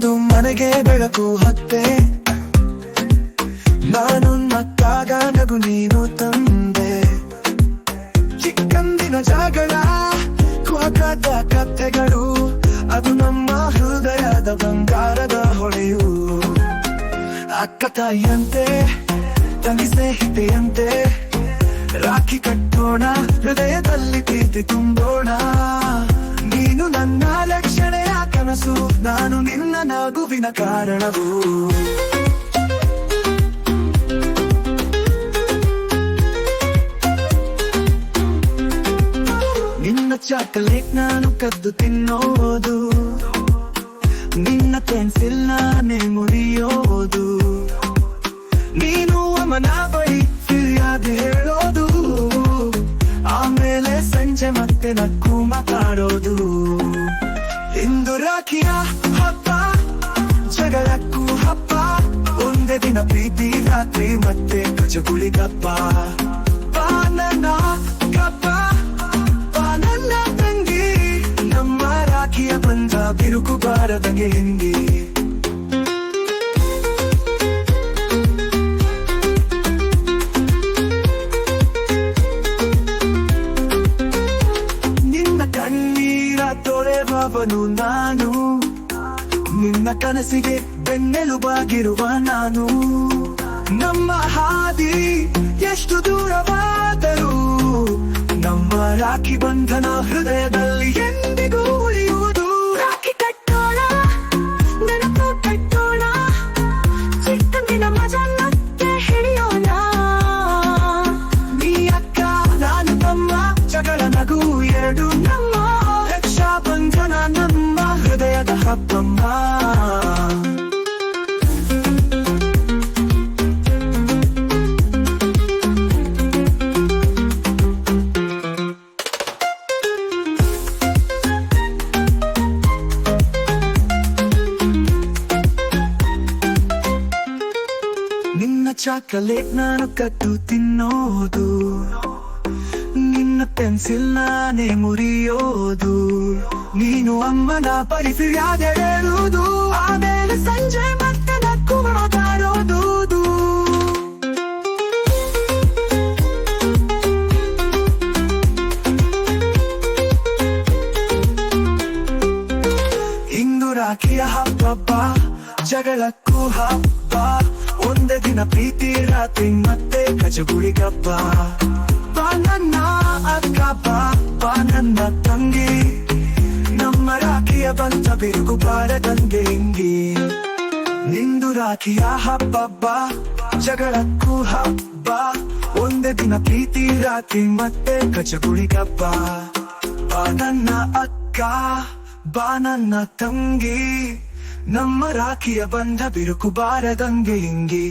ಬೆಳಕು ಹತ್ತೆ. ನಾನು ನಕ್ಕಾಗ ನಗು ನೀನು ತಂದೆ. ಚಿಕ್ಕಂದಿನ ಜಾಗಳ ಕ್ವಾಕದ ಕಥೆಗಳು ಅದು ನಮ್ಮ ಹೃದಯದ ಬಂಗಾರದ ಹೊಳೆಯು. ಅಕ್ಕ ತಾಯಿಯಂತೆ, ತಂಗಿ ಸ್ನೇಹಿತೆಯಂತೆ, ರಾಖಿ ಕಟ್ಟೋಣ, ಹೃದಯದಲ್ಲಿ ಪ್ರೀತಿ ತುಂಬೋಣ. ನೀನು ನನ್ನ ಕನಸು ನಾನು ನಿನ್ನ ನಗುವಿನ ಕಾರಣವು. ನಿನ್ನ ಚಾಕಲೇಟ್ ನಾನು ಕದ್ದು ತಿನ್ನೋದು. ನಿನ್ನ ಪೆನ್ಸಿಲ್ ನಾನೇ ಮುರಿಯೋದು. ನೀನು ಅಮನ ಬಳಿ ಫಿರ್ಯಾದಿ ಹೇಳೋದು. ಆಮೇಲೆ ಸಂಜೆ ಮತ್ತೆ ನಕ್ಕು ಮಾತಾಡೋದು. ಇಂದು ರಾಖಿಯ ಹಬ್ಬ, ಜಗಳಕ್ಕೂ ಹಬ್ಬ, ಒಂದೇ ದಿನ ಪ್ರೀತಿ ರಾತ್ರಿ ಮತ್ತೆ ಕಜಗುಳಿಗಪ್ಪ ಪಾನನ ಕಪ್ಪ ಪಾನನ್ನ ತಂಗಿ, ನಮ್ಮ ರಾಖಿಯ ಬಂದ ಬಿರುಕು ಬಾರದಂಗೆ ಹಿಂದಿ ತೊಳೆಬವನು ನಾನು. ನಿನ್ನ ಕನಸಿಗೆ ಬೆನ್ನೆಲುಬಾಗಿರುವ ನಾನು. ನಮ್ಮ ಹಾದಿ ಹೃದಯದ ಹಬ್ಬಮ್ಮ ನಿನ್ನ ಚಾಕಲೇಟ್ ನಾನು ಕದ್ದು ತಿನ್ನೋದು ನಿನ್ನ ಪೆನ್ಸಿಲ್ ನಾನೇ ಮುರಿಯೋದು? ನೀನು ಅಮ್ಮನ ಪರಿಫಿರ್ಯಾದೆ ಹೇಳುವುದು ಆಮೇಲೆ ಸಂಜೆ ಮತ್ತೆ ನಕ್ಕು ಮಾತಾಡೋದು ಇಂದು ರಾಖಿಯ ಹಬ್ಬ, ಜಗಳಕ್ಕೂ ಹಬ್ಬ. ಒಂದೇ ದಿನ ಪ್ರೀತಿ ರಾತ್ರಿ ಮತ್ತೆ ಕಜಗುಳಿಗಬ್ಬ ಬಾ ನನ್ನ ಅಕ್ಕ ಬಾ ನನ್ನ ತಂಗಿ ನಮ್ಮ ರಾಖಿಯ ಬಂತ ಬಿರುಕು ಬಾರದಂಗೆ ಹಿಂಗಿ ನಿಂದು ರಾಖಿಯ ಹಬ್ಬ ಜಗಳಕ್ಕೂ ಹಬ್ಬ ಒಂದೇ ದಿನ ಪ್ರೀತಿ ರಾತ್ರಿ ಮತ್ತೆ ಕಜಗುಳಿಗಬ್ಬ ಬಾ ನನ್ನ ಅಕ್ಕ ಬಾ ನನ್ನ ತಂಗಿ ನಮ್ಮ ರಾಖಿಯ ಬಂಧ ಬಿರುಕು ಬಾರದಂಗೆ ಹಿಂಗಿ.